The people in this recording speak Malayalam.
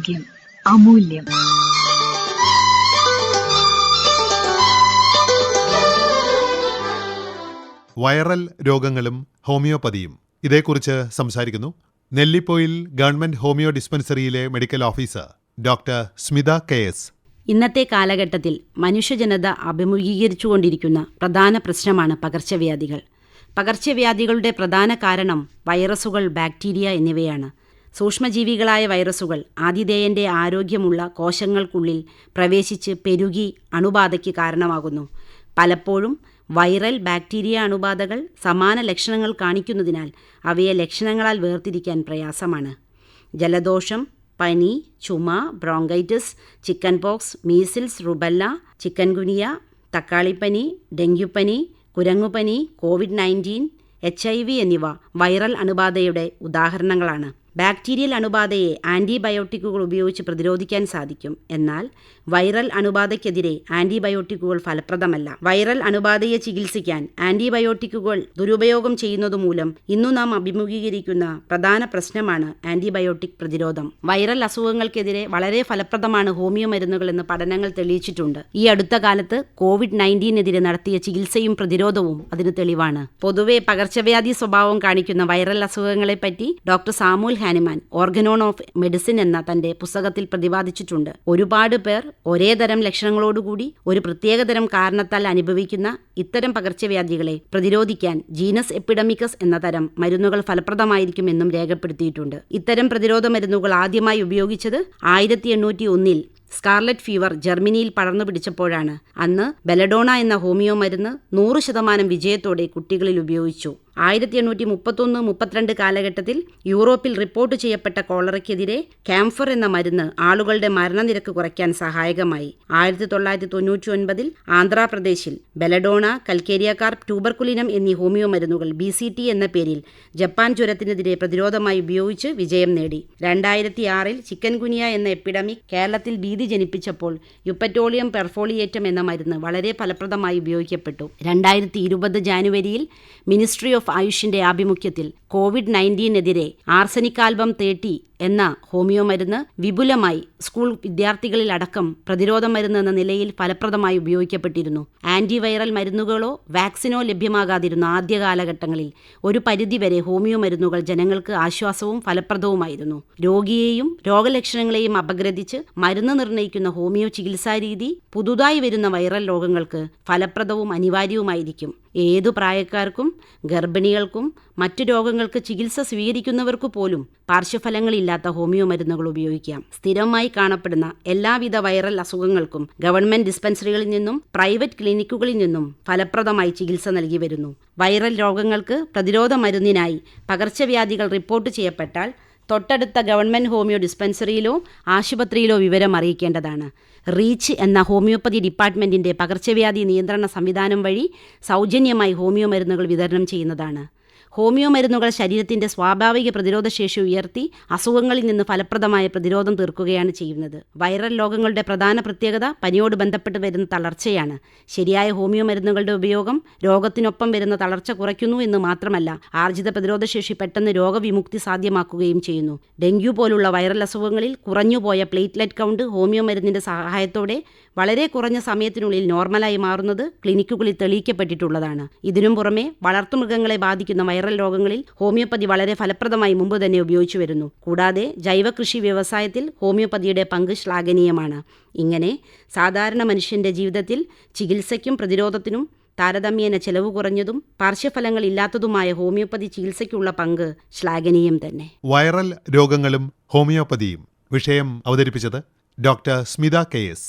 ആരോഗ്യം അമൂല്യം. വൈറൽ രോഗങ്ങളും ഹോമിയോപ്പതിയും. ഇതേക്കുറിച്ച് സംസാരിക്കുന്നു Nellipoyil government homeo ഡിസ്പെൻസറിയിലെ medical officer doctor Smitha K S. ഇന്നത്തെ കാലഘട്ടത്തിൽ മനുഷ്യജനത അഭിമുഖീകരിച്ചുകൊണ്ടിരിക്കുന്ന പ്രധാന പ്രശ്നമാണ് പകർച്ചവ്യാധികൾ. പകർച്ചവ്യാധികളുടെ പ്രധാന കാരണം വൈറസുകൾ ബാക്ടീരിയ എന്നിവയാണ്. സൂക്ഷ്മജീവികളായ വൈറസുകൾ ആതിഥേയന്റെ ആരോഗ്യമുള്ള കോശങ്ങൾക്കുള്ളിൽ പ്രവേശിച്ച് പെരുകി അണുബാധയ്ക്ക് കാരണമാകുന്നു. പലപ്പോഴും വൈറൽ ബാക്ടീരിയ അണുബാധകൾ സമാന ലക്ഷണങ്ങൾ കാണിക്കുന്നതിനാൽ അവയെ ലക്ഷണങ്ങളാൽ വേർതിരിക്കാൻ പ്രയാസമാണ്. ജലദോഷം പനി ചുമ bronchitis chicken pox measles rubella chikungunya തക്കാളിപ്പനി ഡെങ്കിപ്പനി കുരങ്ങുപനി Covid nineteen H I V എന്നിവ വൈറൽ അണുബാധയുടെ ഉദാഹരണങ്ങളാണ്. ബാക്ടീരിയൽ അണുബാധയെ ആന്റിബയോട്ടിക്കുകൾ ഉപയോഗിച്ച് പ്രതിരോധിക്കാൻ സാധിക്കും. എന്നാൽ വൈറൽ അണുബാധയ്ക്കെതിരെ ആന്റിബയോട്ടിക്കുകൾ ഫലപ്രദമല്ല. വൈറൽ അണുബാധയെ ചികിത്സിക്കാൻ ആന്റിബയോട്ടിക്കുകൾ ദുരുപയോഗം ചെയ്യുന്നതുമൂലം ഇന്നു നാം അഭിമുഖീകരിക്കുന്ന പ്രധാന പ്രശ്നമാണ് ആന്റിബയോട്ടിക് പ്രതിരോധം. വൈറൽ അസുഖങ്ങൾക്കെതിരെ വളരെ ഫലപ്രദമാണ് ഹോമിയോ മരുന്നുകൾ എന്ന് പഠനങ്ങൾ തെളിയിച്ചിട്ടുണ്ട്. ഈ അടുത്ത കാലത്ത് കോവിഡ് നയന്റീനെതിരെ നടത്തിയ ചികിത്സയും പ്രതിരോധവും അതിന് തെളിവാണ്. പൊതുവെ പകർച്ചവ്യാധി സ്വഭാവം കാണിക്കുന്ന viral അസുഖങ്ങളെപ്പറ്റി doctor Samuel Hahnemann Organon of Medicine എന്ന തന്റെ പുസ്തകത്തിൽ പ്രതിപാദിച്ചിട്ടുണ്ട്. ഒരുപാട് പേർ ഒരേ തരം ലക്ഷണങ്ങളോടുകൂടി ഒരു പ്രത്യേകതരം കാരണത്താൽ അനുഭവിക്കുന്ന ഇത്തരം പകർച്ചവ്യാധികളെ പ്രതിരോധിക്കാൻ ജീനസ് എപ്പിഡമിക്കസ് എന്ന തരം മരുന്നുകൾ ഫലപ്രദമായിരിക്കുമെന്നും രേഖപ്പെടുത്തിയിട്ടുണ്ട്. ഇത്തരം പ്രതിരോധ മരുന്നുകൾ ആദ്യമായി ഉപയോഗിച്ചത് ആയിരത്തി എണ്ണൂറ്റി ഒന്നിൽ സ്കാർലറ്റ് ഫീവർ ജർമ്മനിയിൽ പടർന്നു പിടിച്ചപ്പോഴാണ്. അന്ന് ബെലഡോണ എന്ന ഹോമിയോ മരുന്ന് നൂറ് ശതമാനം വിജയത്തോടെ കുട്ടികളിൽ ഉപയോഗിച്ചു. ആയിരത്തി എണ്ണൂറ്റി മുപ്പത്തൊന്ന് മുപ്പത്തിരണ്ട് കാലഘട്ടത്തിൽ യൂറോപ്പിൽ റിപ്പോർട്ട് ചെയ്യപ്പെട്ട കോളറയ്ക്കെതിരെ ക്യാംഫർ എന്ന മരുന്ന് ആളുകളുടെ മരണനിരക്ക് കുറയ്ക്കാൻ സഹായകമായി. ആയിരത്തി തൊള്ളായിരത്തി തൊണ്ണൂറ്റി ഒൻപതിൽ ആന്ധ്രാപ്രദേശിൽ ബെലഡോണ കൽക്കേരിയ കൽക്കേരിയക്കാർ ട്യൂബർകുലിനം എന്നീ ഹോമിയോ മരുന്നുകൾ ബി സി ടി എന്ന പേരിൽ ജപ്പാൻ ചുരത്തിനെതിരെ പ്രതിരോധമായി ഉപയോഗിച്ച് വിജയം നേടി. രണ്ടായിരത്തി ആറിൽ ചിക്കൻ ഗുനിയ എന്ന എപ്പിഡമിക് കേരളത്തിൽ ഭീതി ജനിപ്പിച്ചപ്പോൾ യുപ്പറ്റോളിയം പെർഫോളിയേറ്റം എന്ന മരുന്ന് വളരെ ഫലപ്രദമായി ഉപയോഗിക്കപ്പെട്ടു. രണ്ടായിരത്തി ഇരുപത് ജാനുവരിയിൽ മിനിസ്ട്രി ഓഫ് ആയുഷിന്റെ ആഭിമുഖ്യത്തിൽ കോവിഡ് നയന്റീനെതിരെ ആർസനിക് ആൽബം തേട്ടി എന്ന ഹോമിയോ മരുന്ന് വിപുലമായി സ്കൂൾ വിദ്യാർത്ഥികളിൽ അടക്കം പ്രതിരോധ മരുന്ന് എന്ന നിലയിൽ ഫലപ്രദമായി ഉപയോഗിക്കപ്പെട്ടിരുന്നു. ആന്റിവൈറൽ മരുന്നുകളോ വാക്സിനോ ലഭ്യമാകാതിരുന്ന ആദ്യ കാലഘട്ടങ്ങളിൽ ഒരു പരിധിവരെ ഹോമിയോ മരുന്നുകൾ ജനങ്ങൾക്ക് ആശ്വാസവും ഫലപ്രദവുമായിരുന്നു. രോഗിയെയും രോഗലക്ഷണങ്ങളെയും അപഗ്രഥിച്ച് മരുന്ന് നിർണയിക്കുന്ന ഹോമിയോ ചികിത്സാരീതി പുതുതായി വരുന്ന വൈറൽ രോഗങ്ങൾക്ക് ഫലപ്രദവും അനിവാര്യവുമായിരിക്കും. ഏതു പ്രായക്കാർക്കും ഗർഭിണികൾക്കും മറ്റു രോഗങ്ങൾക്ക് ചികിത്സ സ്വീകരിക്കുന്നവർക്ക് പോലും പാർശ്വഫലങ്ങളില്ലാത്ത ഹോമിയോ മരുന്നുകൾ ഉപയോഗിക്കാം. സ്ഥിരമായി കാണപ്പെടുന്ന എല്ലാവിധ വൈറൽ അസുഖങ്ങൾക്കും ഗവൺമെന്റ് ഡിസ്പെൻസറികളിൽ നിന്നും പ്രൈവറ്റ് ക്ലിനിക്കുകളിൽ നിന്നും ഫലപ്രദമായി ചികിത്സ നൽകി വരുന്നു. വൈറൽ രോഗങ്ങൾക്ക് പ്രതിരോധ മരുന്നിനായി പകർച്ചവ്യാധികൾ റിപ്പോർട്ട് ചെയ്യപ്പെട്ടാൽ തൊട്ടടുത്ത ഗവൺമെന്റ് ഹോമിയോ ഡിസ്പെൻസറിയിലോ ആശുപത്രിയിലോ വിവരം അറിയിക്കേണ്ടതാണ്. റീച്ച് എന്ന ഹോമിയോപ്പതി ഡിപ്പാർട്ട്മെന്റിന്റെ പകർച്ചവ്യാധി നിയന്ത്രണ സംവിധാനം വഴി സൗജന്യമായി ഹോമിയോ മരുന്നുകൾ വിതരണം ചെയ്യുന്നതാണ്. ഹോമിയോ മരുന്നുകൾ ശരീരത്തിന്റെ സ്വാഭാവിക പ്രതിരോധശേഷി ഉയർത്തി അസുഖങ്ങളിൽ നിന്ന് ഫലപ്രദമായ പ്രതിരോധം തീർക്കുകയാണ് ചെയ്യുന്നത്. വൈറൽ രോഗങ്ങളുടെ പ്രധാന പ്രത്യേകത പനിയോട് ബന്ധപ്പെട്ട് വരുന്ന തളർച്ചയാണ്. ശരിയായ ഹോമിയോ മരുന്നുകളുടെ ഉപയോഗം രോഗത്തിനൊപ്പം വരുന്ന തളർച്ച കുറയ്ക്കുന്നു എന്ന് മാത്രമല്ല ആർജിത പ്രതിരോധശേഷി പെട്ടെന്ന് രോഗവിമുക്തി സാധ്യമാക്കുകയും ചെയ്യുന്നു. ഡെങ്കു പോലുള്ള വൈറൽ അസുഖങ്ങളിൽ കുറഞ്ഞുപോയ പ്ലേറ്റ്ലെറ്റ് കൗണ്ട് ഹോമിയോ മരുന്നിന്റെ സഹായത്തോടെ വളരെ കുറഞ്ഞ സമയത്തിനുള്ളിൽ നോർമലായി മാറുന്നത് ക്ലിനിക്കുകളിൽ തെളിയിക്കപ്പെട്ടിട്ടുള്ളതാണ്. ഇതിനും പുറമെ വളർത്തുമൃഗങ്ങളെ ബാധിക്കുന്ന വൈറൽ രോഗങ്ങളിൽ ഹോമിയോപ്പതി വളരെ ഫലപ്രദമായി മുമ്പ് തന്നെ ഉപയോഗിച്ചു വരുന്നു. കൂടാതെ ജൈവ കൃഷി വ്യവസായത്തിൽ ഹോമിയോപ്പതിയുടെ പങ്ക് ശ്ലാഘനീയമാണ്. ഇങ്ങനെ സാധാരണ മനുഷ്യന്റെ ജീവിതത്തിൽ ചികിത്സയ്ക്കും പ്രതിരോധത്തിനും താരതമ്യേന ചെലവ് കുറഞ്ഞതും പാർശ്വഫലങ്ങൾ ഇല്ലാത്തതുമായ ഹോമിയോപ്പതി ചികിത്സയ്ക്കുള്ള പങ്ക് ശ്ലാഘനീയം തന്നെ. വൈറൽ രോഗങ്ങളും ഹോമിയോപ്പതിയും. വിഷയം അവതരിപ്പിച്ചത് ഡോക്ടർ സ്മിത കെ എസ്.